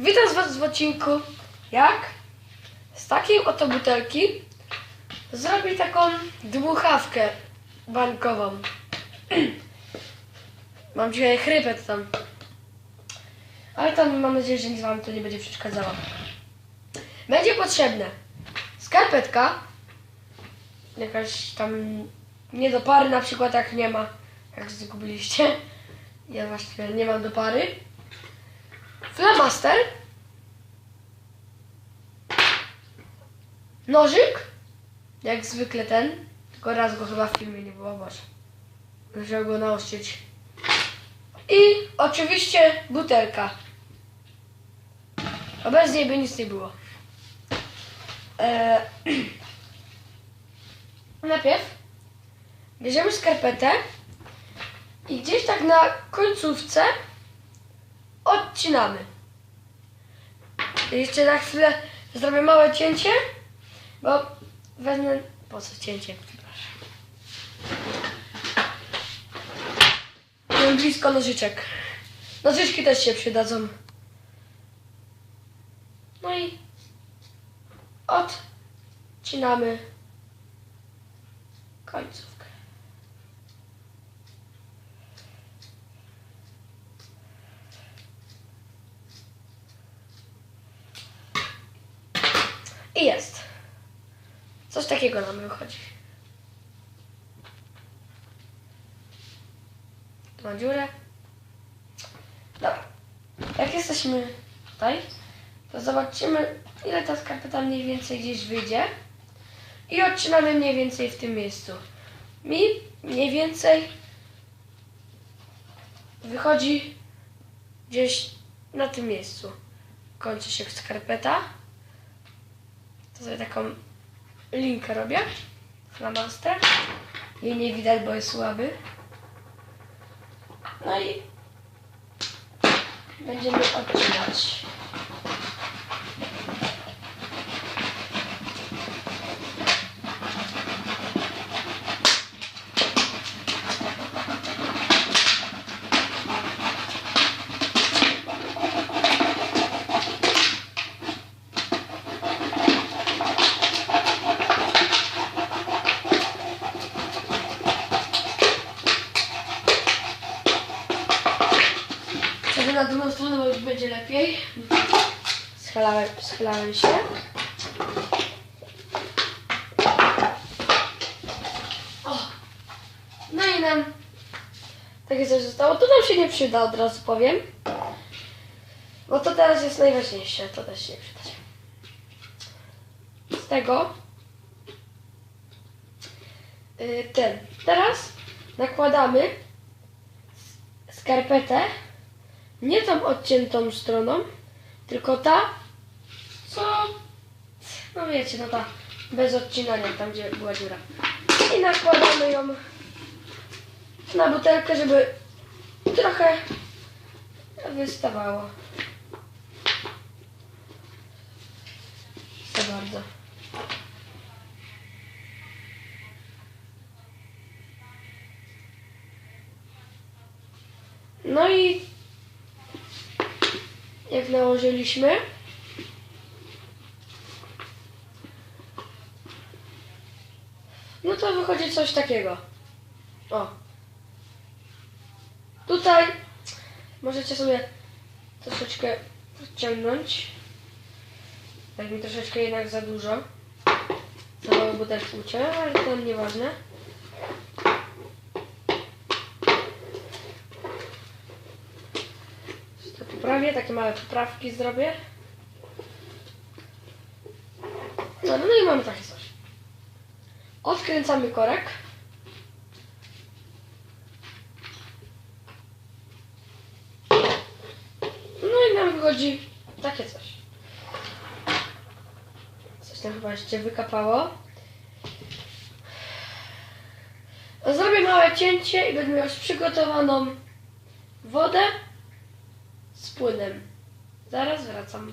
Witam z Was w odcinku, jak z takiej oto butelki zrobić taką dmuchawkę bańkową. Mam dzisiaj chrypet tam. Ale tam mam nadzieję, że nic Wam to nie będzie przeszkadzało. Będzie potrzebne skarpetka, jakaś tam nie do pary na przykład jak nie ma, jak zgubiliście. Ja właściwie nie mam do pary. Flamaster. Nożyk. Jak zwykle ten. Tylko raz go chyba w filmie nie było, boże. Musiał go naostrzyć. I oczywiście butelka. A bez niej by nic nie było. Eee, najpierw bierzemy skarpetę i gdzieś tak na końcówce odcinamy. Jeszcze na chwilę zrobię małe cięcie, bo wezmę... Po co cięcie? Przepraszam. Blisko nożyczek. Nożyczki też się przydadzą. No i odcinamy końcówkę. I jest. Coś takiego nam wychodzi. Tu ma dziurę. Dobra. Jak jesteśmy tutaj, to zobaczymy, ile ta skarpeta mniej więcej gdzieś wyjdzie. I odcinamy mniej więcej w tym miejscu. Mi mniej więcej wychodzi gdzieś na tym miejscu. Kończy się skarpeta. To sobie taką linkę robię. Flamaster. Jej nie widać, bo jest słaby. No i będziemy odcinać. Na drugą stronę, bo już będzie lepiej. Schylałem, schylałem się. O! No i nam takie coś zostało. To nam się nie przyda, od razu powiem. Bo to teraz jest najważniejsze. To też się nie przydać. Z tego y, ten. Teraz nakładamy skarpetę nie tą odciętą stroną, tylko ta, co, no wiecie, no ta bez odcinania, tam gdzie była dziura. I nakładamy ją na butelkę, żeby trochę wystawało. Za bardzo. No i jak nałożyliśmy. No to wychodzi coś takiego. O. Tutaj możecie sobie troszeczkę podciągnąć. Tak mi troszeczkę jednak za dużo. Za małe butelki ucięłem, ale to nieważne. To poprawię, takie małe poprawki zrobię. No, no i mamy takie coś. Odkręcamy korek. No i nam wychodzi takie coś. Coś tam chyba jeszcze wykapało. Zrobię małe cięcie i będę miał już przygotowaną wodę płynem. Zaraz wracam.